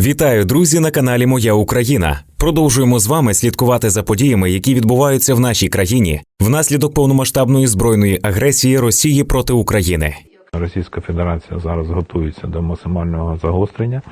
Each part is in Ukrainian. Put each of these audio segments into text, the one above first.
Вітаю, друзі, на каналі Моя Україна. Продовжуємо з вами слідкувати за подіями, які відбуваються в нашій країні внаслідок повномасштабної збройної агресії Росії проти України. Російська Федерація зараз готується до максимального загострення.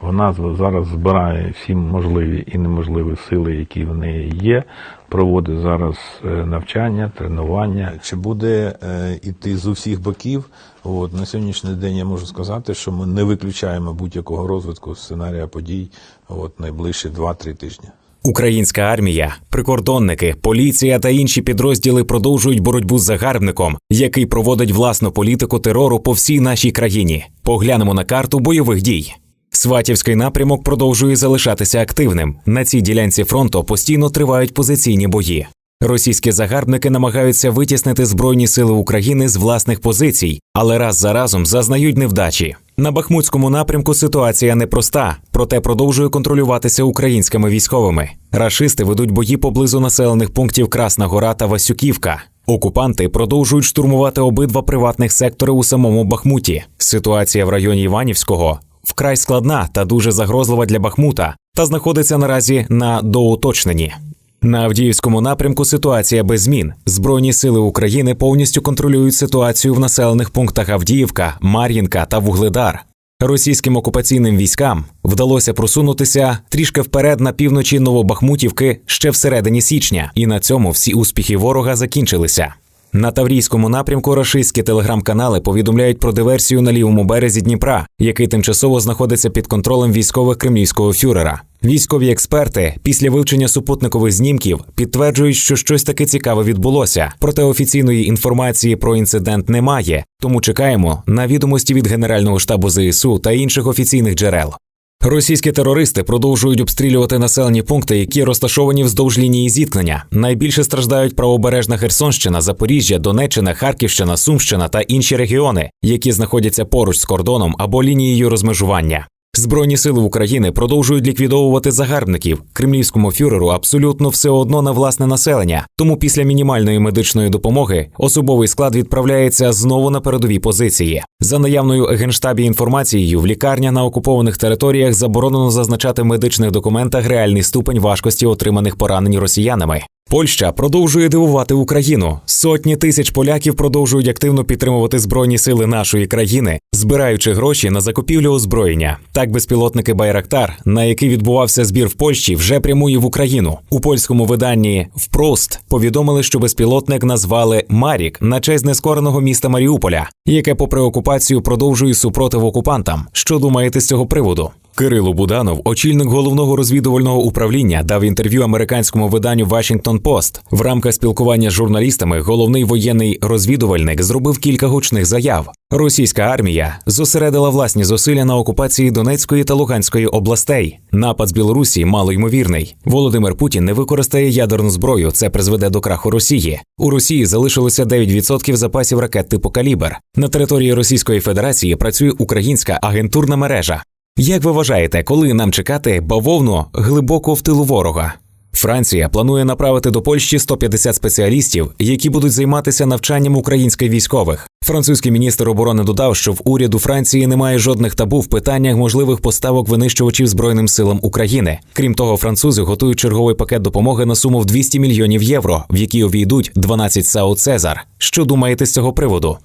Вона зараз збирає всі можливі і неможливі сили, які в неї є. Проводить зараз е, навчання, тренування. Чи буде е, іти з усіх боків? От на сьогоднішній день я можу сказати, що ми не виключаємо будь-якого розвитку сценарія подій от найближчі 2-3 тижні. Українська армія, прикордонники, поліція та інші підрозділи продовжують боротьбу з загарбником, який проводить власну політику терору по всій нашій країні. Поглянемо на карту бойових дій. Сватівський напрямок продовжує залишатися активним. На цій ділянці фронту постійно тривають позиційні бої. Російські загарбники намагаються витіснити збройні сили України з власних позицій, але раз за разом зазнають невдачі. На Бахмутському напрямку ситуація непроста, проте продовжує контролюватися українськими військовими. Рашисти ведуть бої поблизу населених пунктів Красна Гора та Васюківка. Окупанти продовжують штурмувати обидва приватних сектори у самому Бахмуті. Ситуація в районі Іванівського вкрай складна та дуже загрозлива для Бахмута та знаходиться наразі на доуточненні. На Авдіївському напрямку ситуація без змін. Збройні сили України повністю контролюють ситуацію в населених пунктах Авдіївка, Мар'їнка та Вугледар. Російським окупаційним військам вдалося просунутися трішки вперед на півночі Новобахмутівки ще всередині січня, і на цьому всі успіхи ворога закінчилися. На Таврійському напрямку рашистські телеграм-канали повідомляють про диверсію на лівому березі Дніпра, який тимчасово знаходиться під контролем військових кремлівського фюрера. Військові експерти після вивчення супутникових знімків підтверджують, що щось таке цікаве відбулося. Проте офіційної інформації про інцидент немає, тому чекаємо на відомості від Генерального штабу ЗСУ та інших офіційних джерел. Російські терористи продовжують обстрілювати населені пункти, які розташовані вздовж лінії зіткнення. Найбільше страждають правобережна Херсонщина, Запоріжжя, Донеччина, Харківщина, Сумщина та інші регіони, які знаходяться поруч з кордоном або лінією розмежування. Збройні сили України продовжують ліквідовувати загарбників. Кремлівському фюреру абсолютно все одно на власне населення. Тому після мінімальної медичної допомоги особовий склад відправляється знову на передові позиції. За наявною генштабі інформацією, в лікарнях на окупованих територіях заборонено зазначати в медичних документах реальний ступень важкості отриманих поранень росіянами. Польща продовжує дивувати Україну. Сотні тисяч поляків продовжують активно підтримувати збройні сили нашої країни, збираючи гроші на закупівлю озброєння. Так, безпілотники Байрактар, на який відбувався збір в Польщі, вже прямує в Україну. У польському виданні «Впрост» повідомили, що безпілотник назвали Марік на честь нескореного міста Маріуполя, яке, попри окупацію, продовжує супротив окупантам. Що думаєте з цього приводу? Кирило Буданов, очільник головного розвідувального управління, дав інтерв'ю американському виданню Washington Post. В рамках спілкування з журналістами головний воєнний розвідувальник зробив кілька гучних заяв. Російська армія зосередила власні зусилля на окупації Донецької та Луганської областей. Напад з Білорусі малоймовірний. Володимир Путін не використає ядерну зброю. Це призведе до краху Росії. У Росії залишилося 9% запасів ракет типу калібр. На території Російської Федерації працює українська агентурна мережа. Як ви вважаєте, коли нам чекати бавовну глибоко в тилу ворога? Франція планує направити до Польщі 150 спеціалістів, які будуть займатися навчанням українських військових. Французький міністр оборони додав, що в уряду Франції немає жодних табу в питаннях можливих поставок винищувачів збройним силам України. Крім того, французи готують черговий пакет допомоги на суму в 200 мільйонів євро, в який увійдуть 12 САУ Цезар. Що думаєте з цього приводу?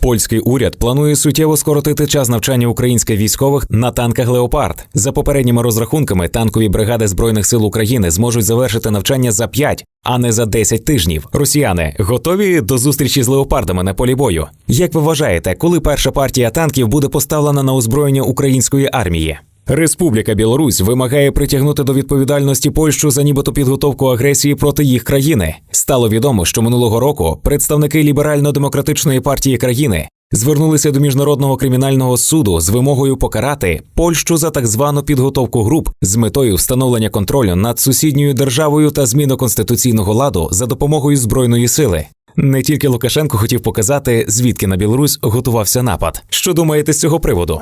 Польський уряд планує суттєво скоротити час навчання українських військових на танках Леопард. За попередніми розрахунками, танкові бригади збройних сил України зможуть завершити навчання за 5, а не за 10 тижнів. Росіяни готові до зустрічі з леопардами на полі бою. Як ви вважаєте, коли перша партія танків буде поставлена на озброєння української армії? Республіка Білорусь вимагає притягнути до відповідальності Польщу за нібито підготовку агресії проти їх країни. Стало відомо, що минулого року представники ліберально-демократичної партії країни звернулися до міжнародного кримінального суду з вимогою покарати Польщу за так звану підготовку груп з метою встановлення контролю над сусідньою державою та зміну конституційного ладу за допомогою збройної сили. Не тільки Лукашенко хотів показати, звідки на Білорусь готувався напад. Що думаєте з цього приводу?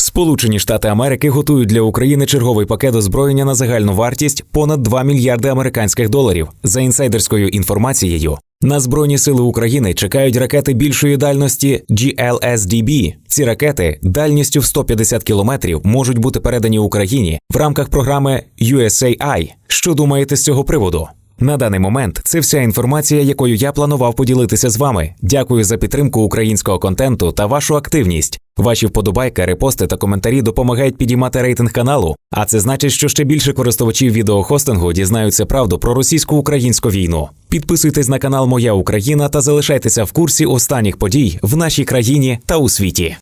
Сполучені Штати Америки готують для України черговий пакет озброєння на загальну вартість понад 2 мільярди американських доларів. За інсайдерською інформацією, На Збройні сили України чекають ракети більшої дальності GLSDB. Ці ракети дальністю в 150 кілометрів можуть бути передані Україні в рамках програми USAI. Що думаєте з цього приводу? На даний момент це вся інформація, якою я планував поділитися з вами. Дякую за підтримку українського контенту та вашу активність. Ваші вподобайки, репости та коментарі допомагають підіймати рейтинг каналу. А це значить, що ще більше користувачів відеохостингу дізнаються правду про російсько-українську війну. Підписуйтесь на канал Моя Україна та залишайтеся в курсі останніх подій в нашій країні та у світі.